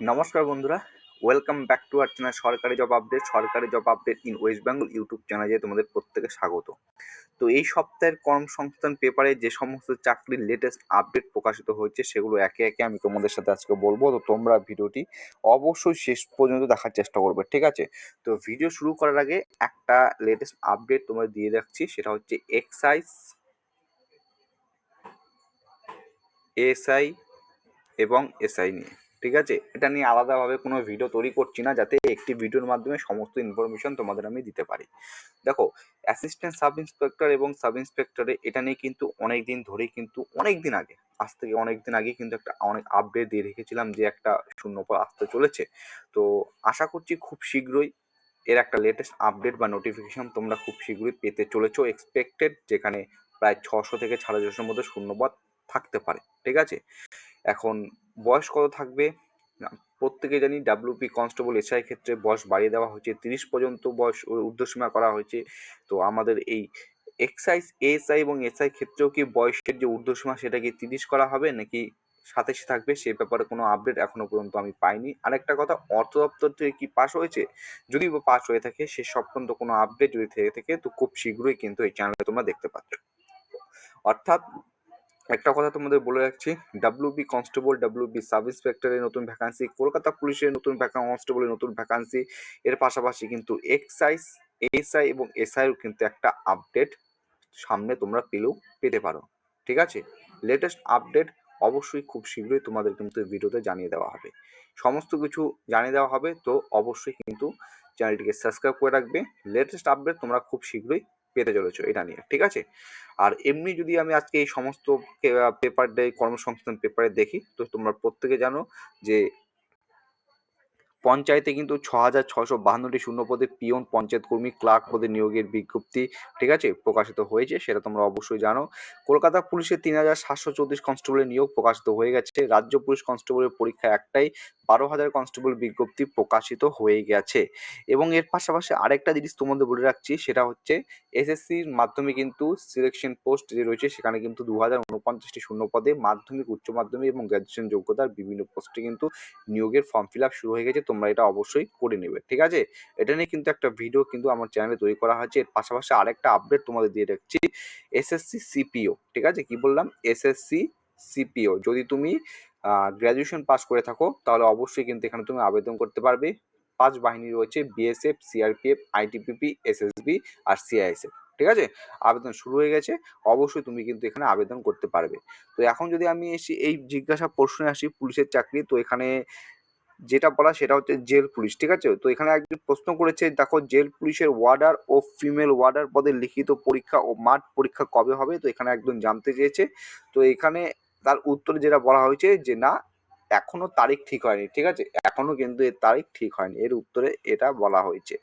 নমস্কার বন্ধুরা welcome back to our channel সরকারি জব আপডেট সরকারি job update in West Bengal YouTube চ্যানেলে তোমাদের প্রত্যেকে স্বাগত। তো এই সপ্তাহের কর্মসংস্থান পেপারে যে সমস্ত চাকরির লেটেস্ট আপডেট প্রকাশিত হয়েছে, সেগুলো একে একে আমি তোমাদের সাথে আজকে বলব। তো তোমরা ভিডিওটি অবশ্যই শেষ পর্যন্ত দেখার চেষ্টা করবে, ঠিক আছে? তো ভিডিও শুরু করার আগে একটা লেটেস্ট আপডেট তোমাদের দিয়ে রাখছি, সেটা হচ্ছে এক্সাইজ এসআই এবং এসআই নিয়ে। ঠিক আছে? এটা নিয়ে আলাদাভাবে কোনো ভিডিও তৈরি করছি না, যাতে একটি ভিডিওর মাধ্যমে সমস্ত ইনফরমেশন তোমাদের আমি দিতে পারি। দেখো অ্যাসিস্ট্যান্ট সাব ইন্সপেক্টর এবং সাব ইন্সপেক্টরে এটা নিয়ে কিন্তু অনেক দিন ধরেই কিন্তু অনেক দিন আগে, আজ থেকে অনেক দিন আগে কিন্তু একটা অনেক আপডেট দিয়ে রেখেছিলাম যে একটা শূন্যপদ আসতে চলেছে। তো আশা করছি খুব শীঘ্রই এর একটা লেটেস্ট আপডেট বা নোটিফিকেশন তোমরা খুব শীঘ্রই পেতে চলেছো এক্সপেক্টেড যেখানে প্রায় ছশো থেকে সাড়ে ছশোর মধ্যে শূন্যপদ থাকতে পারে। ঠিক আছে? এখন বয়স কত থাকবে? প্রত্যেকে জানি ডাব্লিউপি কনস্টেবল এসআই ক্ষেত্রে বয়স বাড়িয়ে দেওয়া হয়েছে। তিরিশ পর্যন্ত বয়স ঊর্ধ্বসীমা করা হয়েছে। তো আমাদের এই এক্সাইজ এএসআই এবং এসআই ক্ষেত্রেও কি বয়সের যে ঊর্ধ্বসীমা সেটা কি তিরিশ করা হবে নাকি সাতাশে থাকবে? সে ব্যাপারে কোনো আপডেট এখনও পর্যন্ত আমি পাইনি। আরেকটা কথা, অর্থ দপ্তর থেকে কি পাস হয়েছে? যদি পাস হয়ে থাকে, সে সংক্রান্ত কোনো আপডেট যদি থেকে থাকে, তো খুব শীঘ্রই কিন্তু এই চ্যানেলে তোমরা দেখতে পাচ্ছ। অর্থাৎ একটা কথা তোমাদের বলে রাখছি ডাব্লিউবি কনস্টেবল ডাব্লিউবি সাব ইন্সপেক্টরের নতুন ভ্যাকান্সি কলকাতা পুলিশের নতুন কনস্টেবলের নতুন ভ্যাকান্সি এর পাশাপাশি কিন্তু এক্সাইজ এসআই এবং এসআইও কিন্তু একটা আপডেট সামনে তোমরা পেলেও পেতে পারো। ঠিক আছে? লেটেস্ট আপডেট অবশ্যই খুব শীঘ্রই তোমাদের কিন্তু ভিডিওতে জানিয়ে দেওয়া হবে। সমস্ত কিছু জানিয়ে দেওয়া হবে, তো অবশ্যই কিন্তু চ্যানেলটিকে সাবস্ক্রাইব করে রাখবে। লেটেস্ট আপডেট তোমরা খুব শীঘ্রই পেতে চলেছ এটা নিয়ে, ঠিক আছে? আর এমনি যদি আমি আজকে এই সমস্ত পেপার ডে কর্মসংস্থান পেপারে দেখি, তো তোমরা প্রত্যেকে জানো যে পঞ্চায়েতে কিন্তু ছ হাজার ছশো বাহান্নটি শূন্য পদে পিয়ন পঞ্চায়েত কর্মী ক্লার্ক পদে নিয়োগের বিজ্ঞপ্তি, ঠিক আছে, প্রকাশিত হয়েছে, সেটা তোমরা অবশ্যই জানো। কলকাতা পুলিশের তিন হাজার সাতশো চৌত্রিশ কনস্টেবলের নিয়োগ প্রকাশিত হয়ে গেছে। রাজ্য পুলিশ কনস্টেবলের পরীক্ষা একটাই বারো হাজার কনস্টেবল বিজ্ঞপ্তি প্রকাশিত হয়ে গেছে। এবং এর পাশাপাশি আরেকটা জিনিস তোমাদের বলে রাখছি, সেটা হচ্ছে এসএসসির মাধ্যমে কিন্তু সিলেকশন পোস্ট যে রয়েছে, সেখানে কিন্তু দু হাজার উনপঞ্চাশটি শূন্য পদে মাধ্যমিক, উচ্চ মাধ্যমিক এবং গ্র্যাজুয়েশন যোগ্যতার বিভিন্ন পোস্টে কিন্তু নিয়োগের ফর্ম ফিল আপ শুরু হয়ে গেছে। তোমরা এটা অবশ্যই করে নেবে, ঠিক আছে? এটা নিয়ে কিন্তু একটা ভিডিও কিন্তু আমার চ্যানেলে তৈরি করা হয়েছে। এর পাশাপাশি আরেকটা আপডেট তোমাদের দিয়ে রাখছি। এসএসসি সিপিও ঠিক আছে? কি বললাম? এসএসসি সিপিও যদি তুমি গ্র্যাজুয়েশন পাস করে থাকো, তাহলে অবশ্যই কিন্তু এখানে তুমি আবেদন করতে পারবে। পাঁচ বাহিনী রয়েছে বিএসএফ সিআরপিএফ আইটিপিপি এসএসবি আর সিআইএসএফ ঠিক আছে? আবেদন শুরু হয়ে গেছে। অবশ্যই তুমি কিন্তু এখানে আবেদন করতে পারবে। তো এখন যদি আমি এসে এই জিজ্ঞাসা প্রশ্নে আসি, পুলিশের চাকরি, তো এখানে যেটা বলা সেটা হচ্ছে জেল পুলিশ, ঠিক আছে? তো এখানে একজন প্রশ্ন করেছে, দেখো জেল পুলিশের ওয়ার্ডার ও ফিমেল ওয়ার্ডার পদে লিখিত পরীক্ষা ও মাঠ পরীক্ষা কবে হবে? তো এখানে একজন জানতে চেয়েছে। তো এখানে তার উত্তরে যেটা বলা হয়েছে যে না, এখনও তারিখ ঠিক হয়নি, ঠিক আছে? এখনও কিন্তু এর তারিখ ঠিক হয়নি। এর উত্তরে এটা বলা হয়েছে।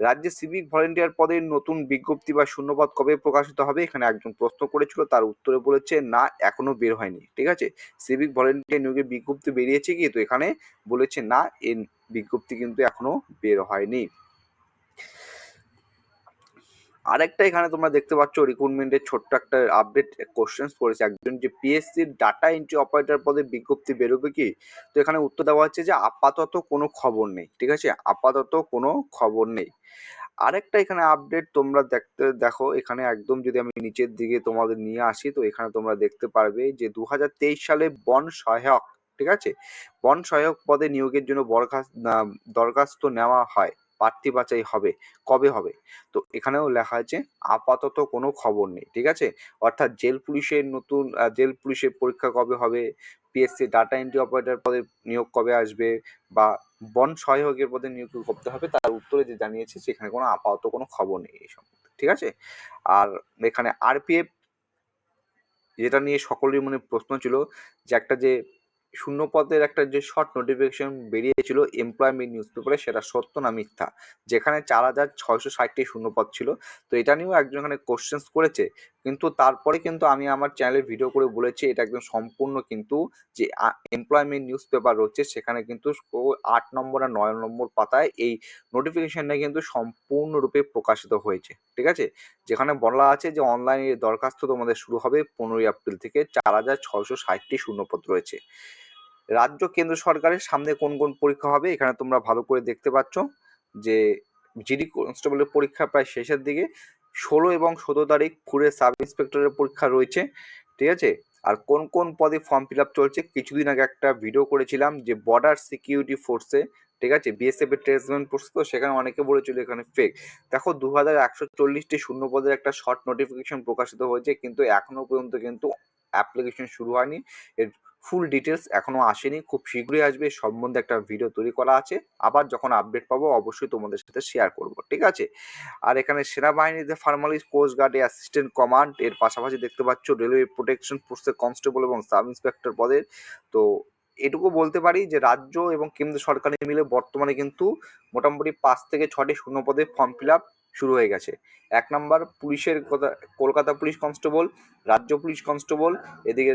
রাজ্যে সিভিক ভলেন্টিয়ার পদে নতুন বিজ্ঞপ্তি বা শূন্যপদ কবে প্রকাশিত হবে? এখানে একজন প্রশ্ন করেছিল, তার উত্তরে বলেছে, না, এখনও বের হয়নি। ঠিক আছে? সিভিক ভলেন্টিয়ার নিয়োগের বিজ্ঞপ্তি বেরিয়েছে কি? তো এখানে বলেছে, না, এর বিজ্ঞপ্তি কিন্তু এখনও বের হয়নি। আরেকটা এখানে তোমরা দেখতে পাচ্ছ রিক্রুটমেন্টের ছোট্ট একটা আপডেট কোশ্চেন্স করেছে। একজন যে পিএসসির ডাটা এন্ট্রি অপারেটর পদে বিজ্ঞপ্তি বেরোবে কি? তো এখানে উত্তর দেওয়া হচ্ছে যে, আপাতত কোনো খবর নেই, ঠিক আছে? আপাতত কোনো খবর নেই। আরেকটা এখানে আপডেট তোমরা দেখতে, দেখো, এখানে একদম যদি আমি নিচের দিকে তোমাদের নিয়ে আসি, তো এখানে তোমরা দেখতে পারবে যে দু হাজার তেইশ সালে বন সহায়ক, ঠিক আছে? বন সহায়ক পদে নিয়োগের জন্য বরখাস্ত দরখাস্ত নেওয়া হয়। প্রার্থী বাছাই হবে। কবে হবে? তো এখানেও লেখা আছে, আপাতত কোনো খবর নেই, ঠিক আছে? অর্থাৎ জেল পুলিশের নতুন জেল পুলিশের পরীক্ষা কবে হবে? পিএসসি ডাটা এন্ট্রি অপারেটর পদে নিয়োগ কবে আসবে? বা বন সহায়কের পদে নিয়োগ করতে হবে? তার উত্তরে যে জানিয়েছে, সেখানে কোনো আপাতত কোনো খবর নেই এই সম্পর্কে ঠিক আছে? আর এখানে আরপিএফ যেটা নিয়ে সকলের মনে প্রশ্ন ছিল, যে একটা যে শূন্য পদের একটা যে শর্ট নোটিফিকেশন বেরিয়েছিল এমপ্লয়মেন্ট নিউজ পেপারে সেটা সত্য না মিথ্যা? যেখানে চার হাজার ছয়শো ষাটটি শূন্য পদ ছিল। তো এটা নিয়েও একজন এখানে কোশ্চেন্স করেছে। কিন্তু তারপরে কিন্তু আমি আমার চ্যানেলে ভিডিও করে বলেছি, এটা একদম সম্পূর্ণ কিন্তু যে এমপ্লয়মেন্ট নিউজ পেপার রয়েছে, সেখানে কিন্তু আট নম্বর আর নয় নম্বর পাতায় এই নোটিফিকেশনটা কিন্তু সম্পূর্ণরূপে প্রকাশিত হয়েছে। ঠিক আছে? যেখানে বলা আছে যে অনলাইনে দরখাস্ত তোমাদের শুরু হবে পনেরোই এপ্রিল থেকে চার হাজার ছয়শো ষাটটি শূন্যপদ রয়েছে। রাজ্য কেন্দ্র সরকারের সামনে কোন কোন পরীক্ষা হবে এখানে তোমরা ভালো করে দেখতে পাচ্ছ যে জিডি কনস্টেবলের পরীক্ষা প্রায় শেষের দিকে, ষোলো এবং সতেরো তারিখ খুঁড়ে সাব ইন্সপেক্টরের পরীক্ষা রয়েছে, ঠিক আছে? আর কোন কোন পদে ফর্ম ফিল আপ চলছে কিছুদিন আগে একটা ভিডিও করেছিলাম যে বর্ডার সিকিউরিটি ফোর্সে ঠিক আছে? বিএসএফ এর ট্রেসমেন্ট ফোর্স তো, সেখানে অনেকে বলেছিল এখানে ফেক দেখো দু হাজার একশো চল্লিশটি শূন্য পদের একটা শর্ট নোটিফিকেশন প্রকাশিত হয়েছে, কিন্তু এখনও পর্যন্ত কিন্তু অ্যাপ্লিকেশন শুরু হয়নি। এর ফুল ডিটেলস এখনও আসেনি। খুব শীঘ্রই আসবে সম্বন্ধে একটা ভিডিও তৈরি করা আছে। আবার যখন আপডেট পাবো, অবশ্যই তোমাদের সাথে শেয়ার করব, ঠিক আছে? আর এখানে সেনাবাহিনীতে ফার্মালিস্ট কোস্ট গার্ডে অ্যাসিস্ট্যান্ট কমান্ড এর পাশাপাশি দেখতে পাচ্ছ রেলওয়ে প্রোটেকশন ফোর্সের কনস্টেবল এবং সাব ইন্সপেক্টর পদের। তো এটুকু বলতে পারি যে রাজ্য এবং কেন্দ্র সরকারের মিলে বর্তমানে কিন্তু মোটামুটি পাঁচ থেকে ছটি শূন্য পদে ফর্ম ফিল আপ শুরু হয়ে গেছে। এক নম্বর পুলিশের কথা, কলকাতা পুলিশ কনস্টেবল রাজ্য পুলিশ কনস্টেবল এদিকে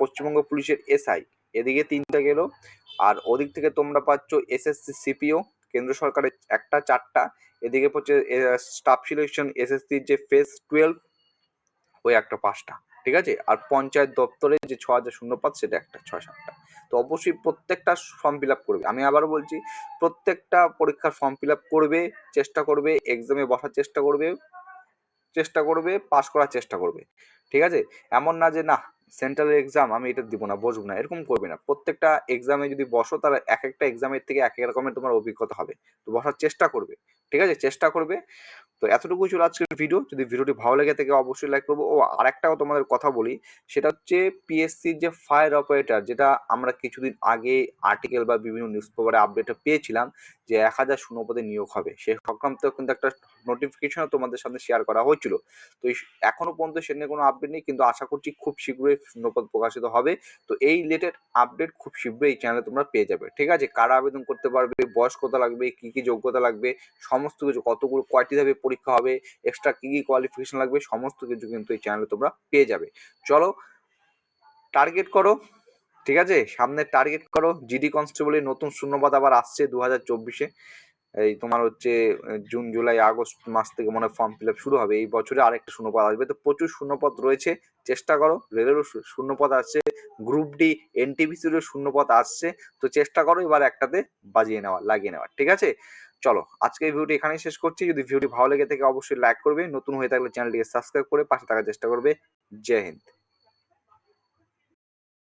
পশ্চিমবঙ্গ পুলিশের এসআই এদিকে তিনটা গেল। আর ওদিক থেকে তোমরা পাচ্ছ এসএসসি সিপিও কেন্দ্র সরকারের একটা, চারটা। এদিকে হচ্ছে স্টাফ সিলেকশন এসএসসির যে ফেস টুয়েলভ ওই একটা পাঁচটা, ঠিক আছে? আর পঞ্চায়েত দপ্তরে যে ছ হাজার শূন্যপাত সেটা একটা, ছয়, সাতটা। তো অবশ্যই প্রত্যেকটা ফর্ম ফিল আপ করবে। আমি আবারও বলছি, প্রত্যেকটা পরীক্ষার ফর্ম ফিল আপ করবে, চেষ্টা করবে এক্সামে বসার চেষ্টা করবে চেষ্টা করবে পাস করার চেষ্টা করবে। ঠিক আছে? এমন না যে, না সেন্ট্রাল এক্সাম আমি এটা দিব না, বসবো না। এরকম করবে না। প্রত্যেকটা এক্সামে যদি বসো, তাহলে এক একটা এক্সামের থেকে এক এক রকমের তোমার অভিজ্ঞতা হবে। তো বসার চেষ্টা করবে। ঠিক আছে? চেষ্টা করবে। তো এতটুকু ছিল আজকের ভিডিও যদি ভিডিওটি ভালো লেগে থাকে, অবশ্যই লাইক করব। ও, আরেকটাও তোমাদের কথা বলি। সেটা হচ্ছে পিএসসির যে ফায়ার অপারেটর যেটা আমরা কিছুদিন আগে আর্টিকেল বা বিভিন্ন নিউজ পেপারে আপডেটে পেয়েছিলাম যে এক হাজার শূন্যপদে নিয়োগ হবে। সে সংক্রান্ত কিন্তু একটা নোটিফিকেশনও তোমাদের সামনে শেয়ার করা হয়েছিল। তো এখনও পর্যন্ত সে নিয়ে কোনো আপডেট নেই, কিন্তু আশা করছি খুব শীঘ্রই শূন্যপদ প্রকাশিত হবে। তো এই রিলেটেড আপডেট খুব শীঘ্রই এই চ্যানেলে তোমরা পেয়ে যাবে। ঠিক আছে? কারা আবেদন করতে পারবে? বয়স কত লাগবে? কি কি যোগ্যতা লাগবে? সমস্ত কিছু, কতগুলো, কয়টি ধাপে পরীক্ষা হবে এক্সট্রা কি কি কোয়ালিফিকেশন লাগবে, সমস্ত কিছু কিন্তু এই চ্যানেলে তোমরা পেয়ে যাবে। চলো টার্গেট করো, ঠিক আছে? সামনে টার্গেট করো জিডি কনস্টেবলের নতুন শূন্যপদ আবার আসছে দু হাজার চব্বিশে। এই তোমার হচ্ছে জুন জুলাই আগস্ট মাস থেকে মনে ফর্ম ফিল আপ শুরু হবে। এই বছরে আরেকটা শূন্যপদ আসবে। তো প্রচুর শূন্যপদ রয়েছে, চেষ্টা করো। রেলেরও শূন্যপদ আসছে। গ্রুপ ডি এনটিপিসিরও শূন্যপদ আসছে। তো চেষ্টা করো এবার একটাতে বাজিয়ে নেওয়া, লাগিয়ে নেওয়া, ঠিক আছে? চলো, আজকে এই ভিডিওটি এখানেই শেষ করছি। যদি ভিডিওটি ভালো লেগে থাকে, অবশ্যই লাইক করবে। নতুন হয়ে থাকলে চ্যানেলটিকে সাবস্ক্রাইব করে পাশে থাকার চেষ্টা করবে। জয় হিন্দ।